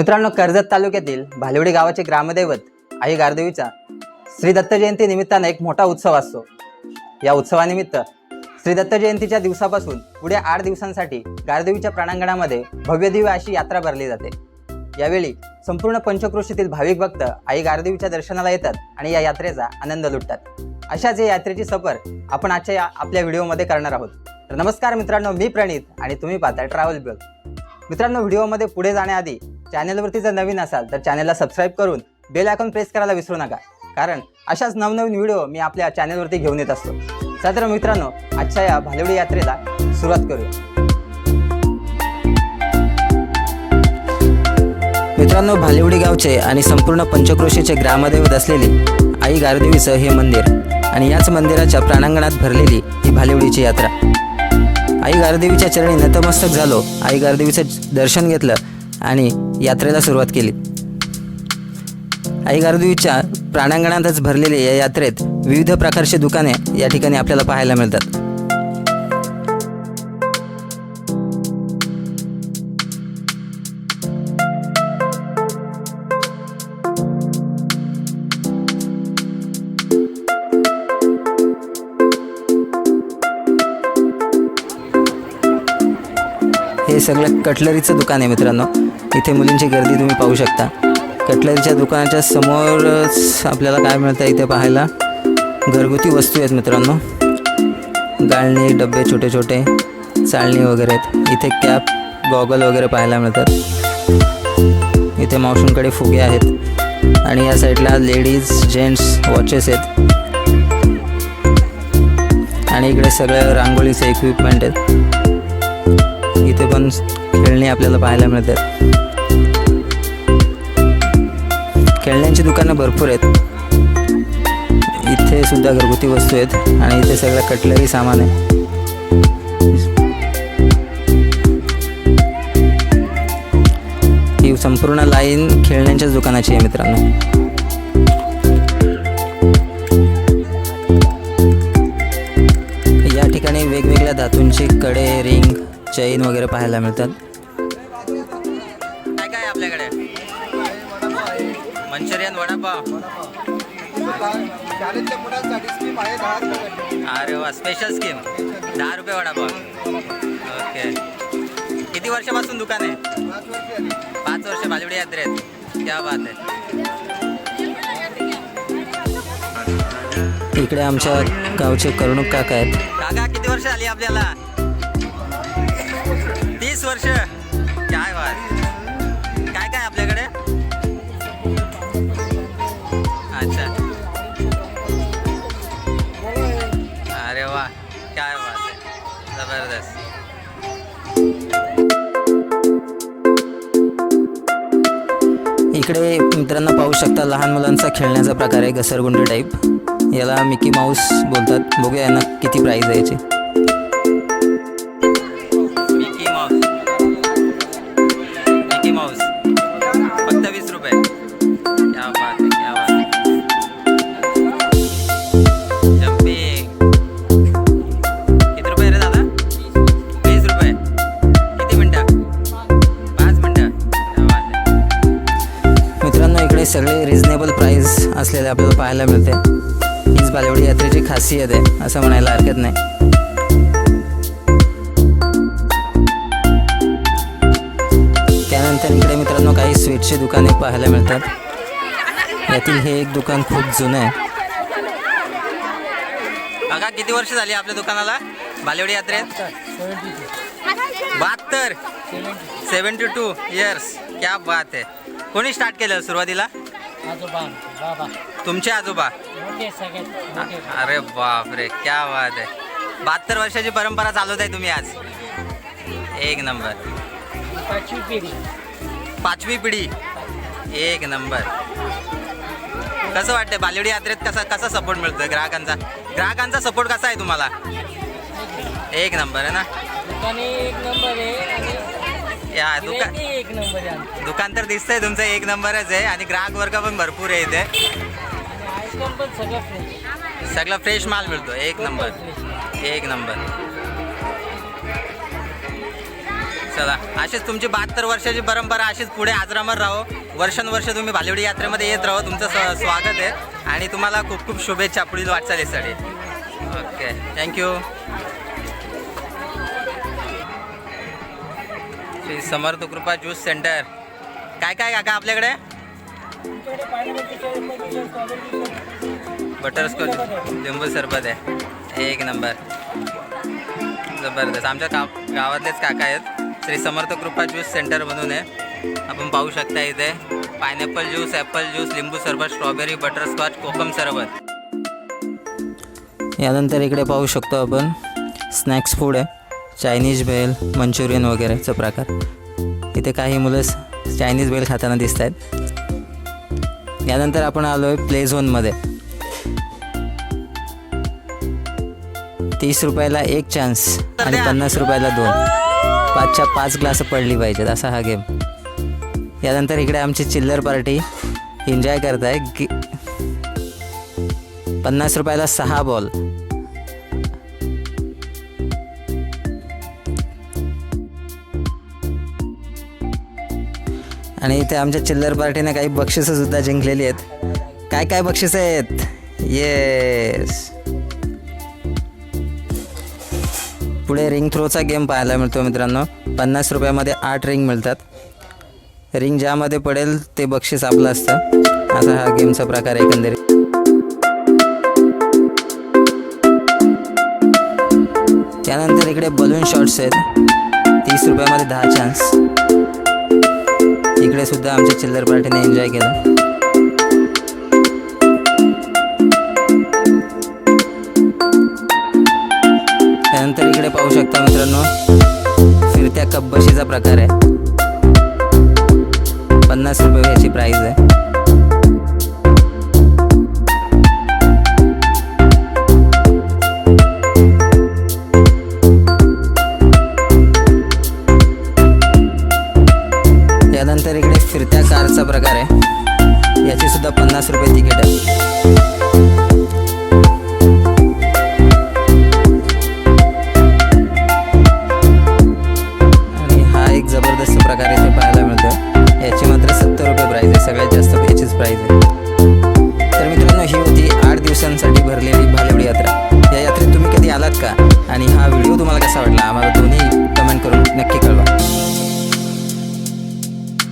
मित्रांनो कर्जत तालुक्यातील भालिवडी गावाचे ग्रामदैवत आई गारदेवीचा श्री दत्त जयंती निमित्तानं एक मोठा उत्सव असतो. या उत्सवानिमित्त श्री दत्त जयंतीच्या दिवसापासून पुढे आठ दिवसांसाठी गारदेवीच्या प्राणांगणामध्ये भव्यदिव्य अशी यात्रा भरली जाते. यावेळी संपूर्ण पंचक्रोशीतील भाविक भक्त आई गारदेवीच्या दर्शनाला येतात आणि या यात्रेचा आनंद लुटतात. अशाच या यात्रेची सफर आपण आजच्या या आपल्या व्हिडिओमध्ये करणार आहोत. तर नमस्कार मित्रांनो मी प्रणित आणि तुम्ही पाहताय ट्रॅव्हल ब्लॉग मित्रांनो व्हिडिओमध्ये पुढे जाण्याआधी चॅनलवरती जर नवीन असाल तर चॅनलला सबस्क्राईब करून बेल आयकॉन प्रेस करायला विसरू नका. कारण अशाच नवनवीन व्हिडिओ मी आपल्या चॅनलवरती घेऊन येत असतो. चला तर मित्रांनो आजच्या या भालेवडी यात्रेला सुरुवात करूया. मित्रांनो भालेवडी गावचे आणि संपूर्ण पंचक्रोशीचे ग्रामदैवत असलेले आई गारदेवीचं हे मंदिर आणि याच मंदिराच्या प्राणांगणात भरलेली ही भालेवडीची यात्रा. आई गारदेवीच्या चरणी नतमस्तक झालो आई गारदेवीचं दर्शन घेतलं आणि यात्रेला सुरुवात केली. आई गारदेवीच्या प्रांगणातच भरलेल्या या यात्रेत विविध प्रकारची दुकाने या ठिकाणी आपल्याला पाहायला मिळतात. हे सगळं कटलरीचं दुकान आहे मित्रांनो. इथे मुलींची गर्दी तुम्ही पाहू शकता. कटलरीच्या दुकानाच्या समोरच आपल्याला काय मिळतं इथे पाहायला? घरगुती वस्तू आहेत मित्रांनो. गाळणी डबे छोटे छोटे चाळणी वगैरे आहेत. इथे कॅप गॉगल वगैरे पाहायला मिळतात. इथे मावशींकडे फुगे आहेत. आणि या साईडला लेडीज जेंट्स वॉचेस आहेत. आणि इकडे सगळं रांगोळीचे इक्विपमेंट आहेत. इथे पण खेळणी आपल्याला पाहायला मिळतात. खेळण्यांची दुकानं भरपूर आहेत. इथे सुद्धा घरगुती वस्तू आहेत आणि इथे सगळं कटलरी सामान आहे. ही संपूर्ण लाईन खेळण्यांच्याच दुकानाची आहे मित्रांनो. या ठिकाणी वेगवेगळ्या धातूंचे कडे रिंग चैन वगैरे पाहायला मिळतात. काय काय आपल्याकडे? मंचुरियन वडापाव. शाळेतल्या मुलांसाठी स्कीम आहे दहा रुपये अरे वा स्पेशल स्कीम दहा रुपये वडापाव. ओके किती वर्षापासून दुकान आहे? पाच वर्षे आली पाच वर्ष भालवडी यात्रेत. क्या बात आहे. इकडे आमच्या गावचे करणूक काका आहेत. काका किती वर्ष आली आपल्याला? तीस वर्ष. काय बात. इकडे मित्रांना पाहू शकता लहान मुलांचा खेळण्याचा प्रकार आहे घसरगुंडी टाईप याला मिकी माऊस बोलतात. बघूया यांना किती प्राईज यायची सगळे रिझनेबल प्राईस असलेले आपल्याला पाहायला मिळते. हीच बालेवडी यात्रेची खासियत आहे असं म्हणायला हरकत नाही. त्यानंतर इकडे मित्रांनो काही स्वीटची दुकाने पाहायला मिळतात. यातील हे एक दुकान खूप जुनं आहे. काका किती वर्ष झाली आपल्या दुकानाला? बालेवडी यात्रेत? बहात्तर. सेवन्टी. टू इयर्स क्या बात आहे. कोणी स्टार्ट केलं सुरुवातीला? आजोबा बाबा. तुमचे आजोबा? मोठे सगळ्यात मोठे अरे बाप रे क्या बात आहे. बहात्तर वर्षाची परंपरा चालवत आहे तुम्ही आज. एक नंबर. पाचवी पिढी. पाचवी पिढी. एक नंबर. कसं वाटतंय बालेवडी यात्रेत कसा कसा सपोर्ट मिळतोय ग्राहकांचा? ग्राहकांचा सपोर्ट कसा आहे तुम्हाला? एक नंबर आहे ना? दुकाने एक नंबर आहे आणि या दुकान एक नंबर आहे. दुकान तर दिसतंय तुमचं एक नंबरच आहे. आणि ग्राहक वर्ग पण भरपूर आहे इथे. सगळं फ्रेश माल मिळतो. एक नंबर. एक नंबर. चला अशीच तुमची बहात्तर वर्षाची परंपरा अशीच पुढे आजरामर राहो. वर्षानुवर्ष तुम्ही भालेवडी यात्रेमध्ये येत राहो. तुमचं स्वागत आहे. आणि तुम्हाला खूप खूप शुभेच्छा पुढील वाटचालीसाठी. ओके थँक्यू श्री समर्थ कृपा ज्यूस सेंटर. काय काय काका आपल्याकडे? बटरस्कॉच लिंबू सरबत आहे. एक नंबर. जबरदस्त. आमच्या गाव गावातलेच काका आहेत. श्री समर्थ कृपा ज्यूस सेंटर म्हणून आहे. आपण पाहू शकता इथे. पायनॅपल ज्यूस ॲपल ज्यूस लिंबू सरबत स्ट्रॉबेरी बटरस्कॉच कोकम सरबत. यानंतर इकडे पाहू शकतो आपण. स्नॅक्स फूड आहे. चायनीज भेल मंचुरियन वगैरेचा प्रकार. इथे काही मुलं चायनीज भेल खाताना दिसत आहेत यानंतर आपण आलो आहे प्ले झोनमध्ये तीस रुपयाला एक चान्स आणि पन्नास रुपयाला दोन. पाचच्या पाच ग्लास पडली पाहिजेत असा हा गेम यानंतर इकडे आमची चिल्लर पार्टी एन्जॉय करताय. गी पन्नास रुपयाला सहा बॉल आणि इथे आमच्या चिल्लर पार्टीने काही बक्षिसंसुद्धा जिंकलेली आहेत. काय काय बक्षिसं आहेत? येस पुढे रिंग थ्रोचा गेम पाहायला मिळतो मित्रांनो. पन्नास रुपयामध्ये आठ रिंग मिळतात. रिंग ज्यामध्ये पडेल ते बक्षीस आपलं असतं. असा हा गेमचा प्रकार आहे एकंदरीत. त्यानंतर इकडे बलून शॉट्स आहेत. तीस रुपयामध्ये दहा चान्स सुद्धा आमच्या चिल्लर पार्टीने एन्जॉय केला. त्यानंतर इकडे पाहू शकता मित्रांनो फिरत्या कपबशीचा प्रकार आहे. पन्नास रुपये याची प्राईज आहे. या कारचा प्रकार आहे. याची सुद्धा पन्नास रुपये तिकीट आहे. जबरदस्त प्रकारे ते पाहायला मिळतं याची मात्र सत्तर रुपये प्राईज आहे. सगळ्यात जास्त याचीच प्राईज आहे.